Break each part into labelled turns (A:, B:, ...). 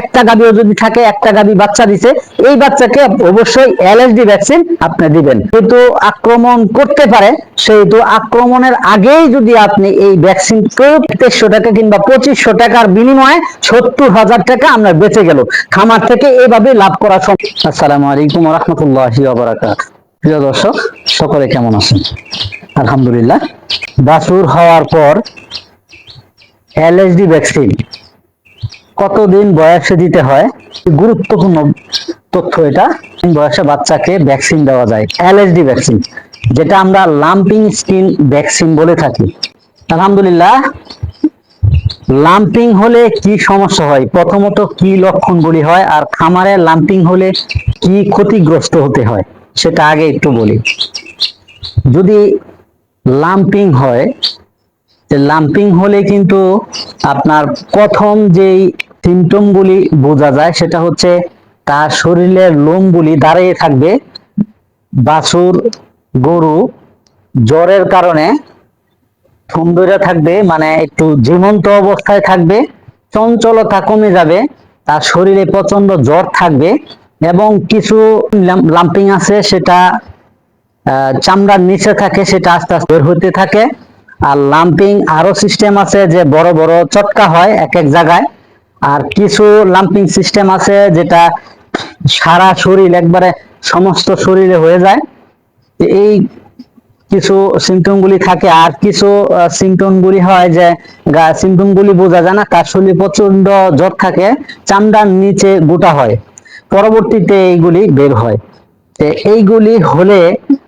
A: একটা গাবিও যদি থাকে, একটা গাবি বাচ্চা দিছে, এই বাচ্চাকে অবশ্যই এলএসডি ভ্যাকসিন আপনি দিবেন। কিন্তু আক্রমণ করতে পারে, সেহেতু আক্রমণের আগেই যদি আপনি এই ভ্যাকসিন তেইশশো টাকা কিংবা পঁচিশশো টাকার বিনিময়ে সত্তর হাজার টাকা আমরা বেঁচে গেল। খামার থেকে এইভাবে লাভ করা সম্ভব আসসালামু আলাইকুম রহমতুল্লাহ প্রিয় দর্শক, সকলে কেমন আছেন? আলহামদুলিল্লাহ। বাছুর হওয়ার পর এলএসডি ভ্যাকসিন কতদিন বয়সে দিতে হয়? গুরুত্বপূর্ণ তথ্য এটা। বয়সে বাচ্চাকে ভ্যাকসিন দেওয়া যায়? এলএসডি ভ্যাকসিন যেটা আমরা লাম্পিং স্কিন ভ্যাকসিন বলে থাকি। আলহামদুলিল্লাহ লাম্পিং হলে কি সমস্যা হয়? প্রথমত কি লক্ষণগুলি হয় আর খামারে লাম্পিং হলে কি ক্ষতিগ্রস্ত হতে হয়, সেটা আগে একটু বলি। যদি লাম্পিং হয় লাম্পিং হলে কিন্তু আপনার প্রথম যেই সিমটম গুলি বোঝা যায়, সেটা হচ্ছে তার শরীরের লোম লোমগুলি দাঁড়িয়ে থাকবে। বাছুর, গরু জ্বরের কারণে সুন্দরী থাকবে মানে একটু জীবন্ত অবস্থায় থাকবে, চঞ্চলতা কমে যাবে, তার শরীরে প্রচণ্ড জ্বর থাকবে এবং কিছু লাম্পিং আছে, সেটা চামড়ার নিচে থাকে, সেটা আস্তে আস্তে বের হতে থাকে। আর লাম্পিং আরও সিস্টেম আছে যে বড় বড় চটকা হয় এক এক জায়গায়। আর কিছু লাম্পিং সিস্টেম আছে যেটা সারা শরীর একবারে সমস্ত শরীরে হয়ে যায়। এই কিছু সিমটম গুলি থাকে। আর কিছু সিমটম গুলি হয় যে সিমটম গুলি বোঝা যায় না, তার শরীরে প্রচণ্ড জ্বর থাকে, চামড়ার নিচে গোটা হয়। পরবর্তীতে এইগুলি বের হয়। এইগুলি হলে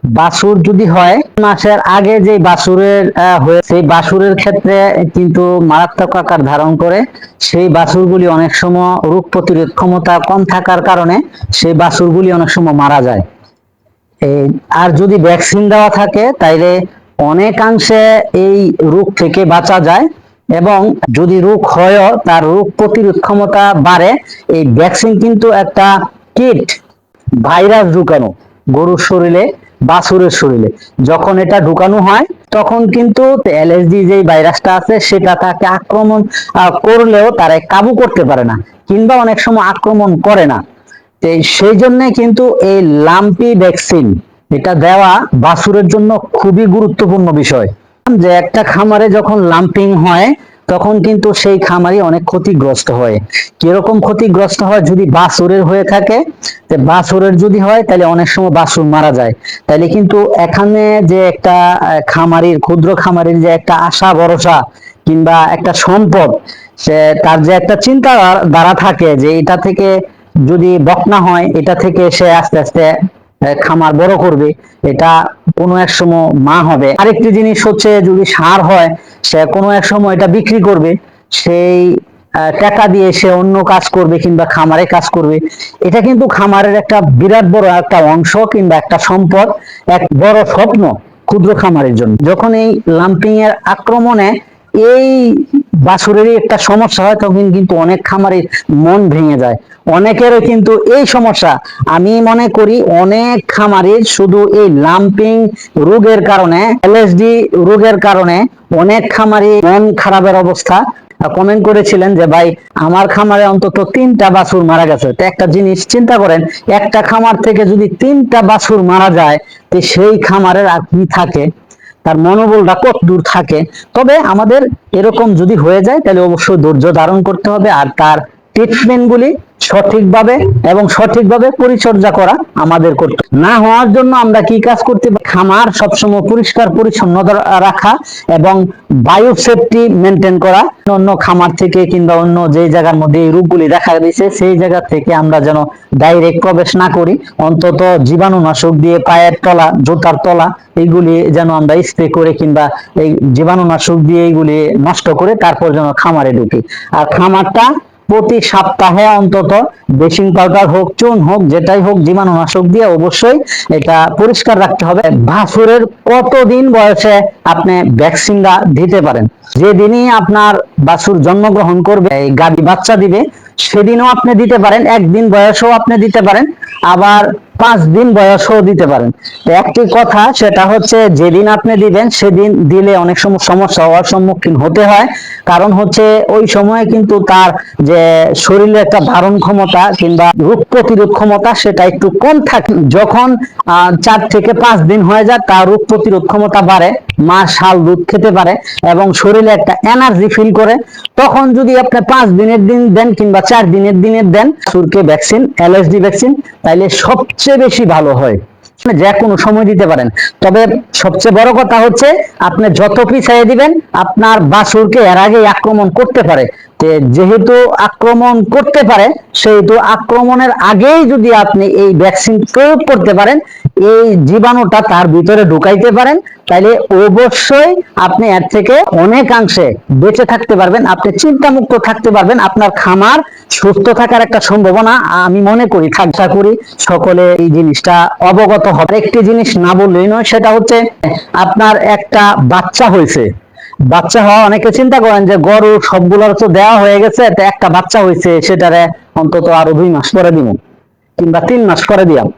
A: বাছুর যদি হয় মাসের আগে যে বাছুরের আহ, হয়ে সেই বাছুরের ক্ষেত্রে কিন্তু মারাত্মক আকার ধারণ করে। সেই বাছুরগুলি অনেক সময় রোগ প্রতিরোধ ক্ষমতা কম থাকার কারণে সেই বাছুরগুলি অনেক সময় মারা যায়। আর যদি ভ্যাকসিন দেওয়া থাকে তাইলে অনেকাংশে এই রোগ থেকে বাঁচা যায় এবং যদি রোগ হয়ও তার রোগ প্রতিরোধ ক্ষমতা বাড়ে এই ভ্যাকসিন কিন্তু একটা কিট ভাইরাস ঢুকানো গরুর শরীরে বাছুরের শরীরে। যখন এটা ঢুকানো হয়, তখন কিন্তু এলএসডি যে ভাইরাসটা আছে, সেটা তাকে আক্রমণ করলেও তারা কাবু করতে পারে না, কিংবা অনেক সময় আক্রমণ করে না। সেই জন্য কিন্তু এই লাম্পি ভ্যাকসিন, এটা দেওয়া বাছুরের জন্য খুবই গুরুত্বপূর্ণ বিষয়। যে একটা খামারে যখন লাম্পিং হয় তখন কিন্তু সেই খামারি অনেক ক্ষতিগ্রস্ত হয়। কীরকম ক্ষতিগ্রস্ত হয় যদি বাছুরের হয়ে থাকে? বাছুরের যদি হয়, তাহলে অনেক সময় বাছুর মারা যায়। তাহলে কিন্তু এখানে যে একটা খামারির, ক্ষুদ্র খামারির যে একটা আশা, ভরসা কিংবা একটা সম্পদ, সে তার যে একটা চিন্তা দ্বারা থাকে যে এটা থেকে যদি বকনা হয়, এটা থেকে সে আস্তে আস্তে খামার বড় করবে, এটা কোনো এক সময় মা হবে। আরেকটি জিনিস হচ্ছে যদি সার হয় সে কোনো এক সময় এটা বিক্রি করবে, সেই টাকা দিয়ে সে অন্য কাজ করবে কিংবা খামারে কাজ করবে। এটা কিন্তু খামারের একটা বিরাট বড় একটা অংশ কিংবা একটা সম্পদ, এক বড় স্বপ্ন ক্ষুদ্র খামারের জন্য। যখন এই লাম্পিং এর আক্রমণে এই বাছুরেরই একটা সমস্যা হয়, তখন কিন্তু অনেক খামারের মন ভেঙে যায়। অনেকেরও কিন্তু এই সমস্যা। আমি মনে করি অনেক খামারের শুধু এই লাম্পিং রোগের কারণে এলএসডি রোগের কারণে অনেক খামারি মন খারাপের অবস্থা। কমেন্ট করেছিলেন যে, ভাই, আমার খামারে অন্তত তিনটা বাছুর মারা গেছে। তো একটা জিনিস চিন্তা করেন, একটা খামার থেকে যদি তিনটা বাছুর মারা যায়, তো সেই খামারের আর কি থাকে? তার মনোবলটা কত দূর থাকে? তবে আমাদের এরকম যদি হয়ে যায়, তাহলে অবশ্যই ধৈর্য ধারণ করতে হবে। আর তার ট্রিটমেন্ট গুলি সঠিকভাবে এবং সঠিকভাবে পরিচর্যা করা আমাদের করতে না হওয়ার জন্য আমরা কি কাজ করতে পারি? খামার সবসময় পরিষ্কার, পরিচ্ছন্ন রাখা এবং বায়ু সেফটি মেনটেন করা। অন্য খামার থেকে কিংবা অন্য যে জায়গার মধ্যে এই রোগগুলি দেখা দিয়েছে, সেই জায়গা থেকে আমরা যেন ডাইরেক্ট প্রবেশ না করি। অন্তত জীবাণুনাশক দিয়ে পায়ের তলা, জুতার তলা, এইগুলি যেন আমরা স্প্রে করে কিংবা এই জীবাণুনাশক দিয়ে এইগুলি নষ্ট করে তারপর যেন খামারে ঢুকি। আর খামারটা প্রতি সপ্তাহে অন্তত বেসিং পাউডার হোক, চুন হোক, যেটাই হোক জীবাণুনাশক দিয়ে অবশ্যই এটা পরিষ্কার রাখতে হবে। বাছুরের কতদিন বয়সে আপনি ভ্যাকসিনটা দিতে পারেন? যেদিনই আপনার বাছুর জন্মগ্রহণ করবে, এই গাভী বাচ্চা দিবে, সেদিনও আপনি দিতে পারেন, একদিন বয়সেও আপনি দিতে পারেন। আবার পাঁচ দিন বয়সও দিতে পারেন। একটি কথা, সেটা হচ্ছে যেদিন আপনি দিবেন, সেদিন দিলে অনেক সময় সমস্যা হওয়ার সম্মুখীন হতে হয়। কারণ হচ্ছে ওই সময় কিন্তু তার যে শরীরে একটা ধারণ ক্ষমতা কিংবা রোগ প্রতিরোধ ক্ষমতা, সেটা একটু কম থাকে। যখন চার থেকে পাঁচ দিন হয়ে যায়, তার রোগ প্রতিরোধ ক্ষমতা বাড়ে, মা শাল দুধ খেতে পারে এবং শরীরে একটা এনার্জি ফিল করে। তখন যদি আপনি পাঁচ দিনের দিন দেন কিংবা চার দিনের দিনের দেন, সুরকে ভ্যাকসিন, এলএসডি ভ্যাকসিন, তাইলে সবচেয়ে বেশি ভালো হয়। আপনি যে কোনো সময় দিতে পারেন। তবে সবচেয়ে বড় কথা হচ্ছে, আপনি যত পিছিয়ে দিবেন, আপনার বাসুরকে এর আগে আক্রমণ করতে পারে। যেহেতু আক্রমণ করতে পারে, সেহেতু আক্রমণের আগেই যদি আপনি এই ভ্যাকসিন প্রয়োগ করতে পারেন, এই জীবাণুটা তার ভিতরে ঢুকাইতে পারেন, তাইলে অবশ্যই আপনি এর থেকে অনেকাংশে বেঁচে থাকতে পারবেন, আপনি চিন্তামুক্ত থাকতে পারবেন, আপনার খামার সুস্থ থাকার একটা সম্ভাবনা আমি মনে করি, আশা করি সকলে এই জিনিসটা অবগত হবে। একটি জিনিস না বললেই নয়, সেটা হচ্ছে আপনার একটা বাচ্চা হয়েছে। বাচ্চা হওয়া অনেকে চিন্তা করেন যে গরু সবগুলোর তো দেওয়া হয়ে গেছে একটা বাচ্চা হয়েছে সেটারে অন্তত আরও দুই মাস পরে দিব কিংবা তিন মাস পরে দিয়াম।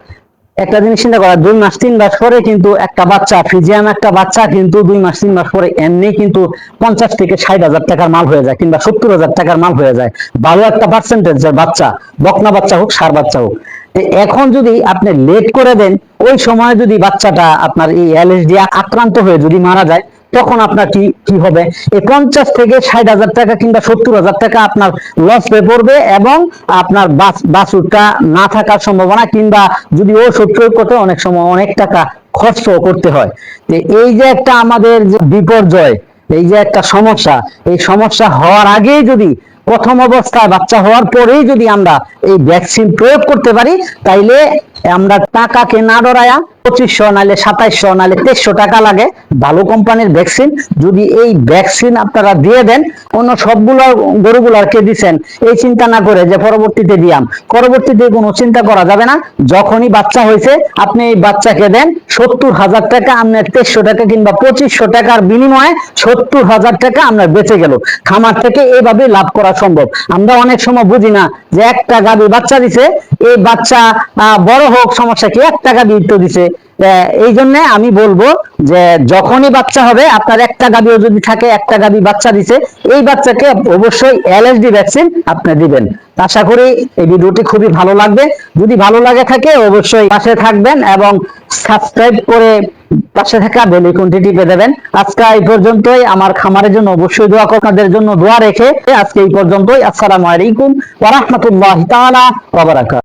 A: একটা জিনিস চিন্তা করা দুই মাস, তিন মাস পরে কিন্তু একটা বাচ্চা, ফিজিয়াম একটা বাচ্চা কিন্তু দুই মাস, তিন মাস পরে এমনি কিন্তু পঞ্চাশ থেকে ষাট হাজার টাকার মাল হয়ে যায়, কিংবা সত্তর হাজার টাকার মাল হয়ে যায়। ভালো একটা পার্সেন্টেজ বাচ্চা, বকনা বাচ্চা হোক, সার বাচ্চা হোক। এখন যদি আপনি লেট করে দেন, ওই সময় যদি বাচ্চাটা আপনার এই এলএসডি আক্রান্ত হয়ে যদি মারা যায় তখন আপনার কি কি হবে? এই পঞ্চাশ থেকে ষাট হাজার টাকা কিংবা সত্তর হাজার টাকা আপনার লস হয়ে পড়বে এবং আপনার বাস বাছুরটা না থাকার সম্ভাবনা কিংবা যদি ও সত্তর করতে অনেক সময় অনেক টাকা খরচ করতে হয়। এই যে একটা আমাদের যে বিপর্যয়, এই যে একটা সমস্যা, এই সমস্যা হওয়ার আগেই যদি প্রথম অবস্থায় বাচ্চা হওয়ার পরেই যদি আমরা এই ভ্যাকসিন প্রয়োগ করতে পারি, তাইলে আমরা টাকাকে না ডরায়া পঁচিশশো নাহলে সাতাইশশো নাহলে তেইশশো টাকা লাগে। ভালো কোম্পানির ভ্যাকসিন যদি এই ভ্যাকসিন আপনারা দিয়ে দেন, অন্য সবগুলো গরুগুলারকে দিচ্ছেন এই চিন্তা না করে যে পরবর্তীতে দিয়াম। পরবর্তীতে কোনো চিন্তা করা যাবে না। যখনই বাচ্চা হয়েছে, আপনি এই বাচ্চাকে দেন, সত্তর হাজার টাকা আপনার তেইশশো টাকা কিংবা পঁচিশশো টাকার বিনিময়ে সত্তর হাজার টাকা আপনার বেঁচে গেল। খামার থেকে এইভাবে লাভ করা সম্ভব। আমরা অনেক সময় বুঝি না যে একটা গাভী বাচ্চা দিছে, এই বাচ্চা বড় হোক, সমস্যা কি? একটা গাভী তো দিছে। এই জন্য আমি বলব যে যখনই বাচ্চা হবে, আপনার একটা গাভীও যদি থাকে, একটা গাভী বাচ্চা দিছে, এই বাচ্চাকে অবশ্যই এলএসডি ভ্যাকসিন আপনি দিবেন। আশা করি এই ভিডিওটি খুবই ভালো লাগবে। যদি ভালো লাগে থাকে, অবশ্যই পাশে থাকবেন এবং সাবস্ক্রাইব করে পাশে থাকা বেল আইকনটি টিপে দেবেন। আজকে এই পর্যন্তই। আমার খামারের জন্য অবশ্যই দোয়া। আপনাদের জন্য দোয়া রেখে আজকে এই পর্যন্তই। আসসালামু আলাইকুম ওয়া রাহমাতুল্লাহি তাআলা ওয়া বারাকাতুহু।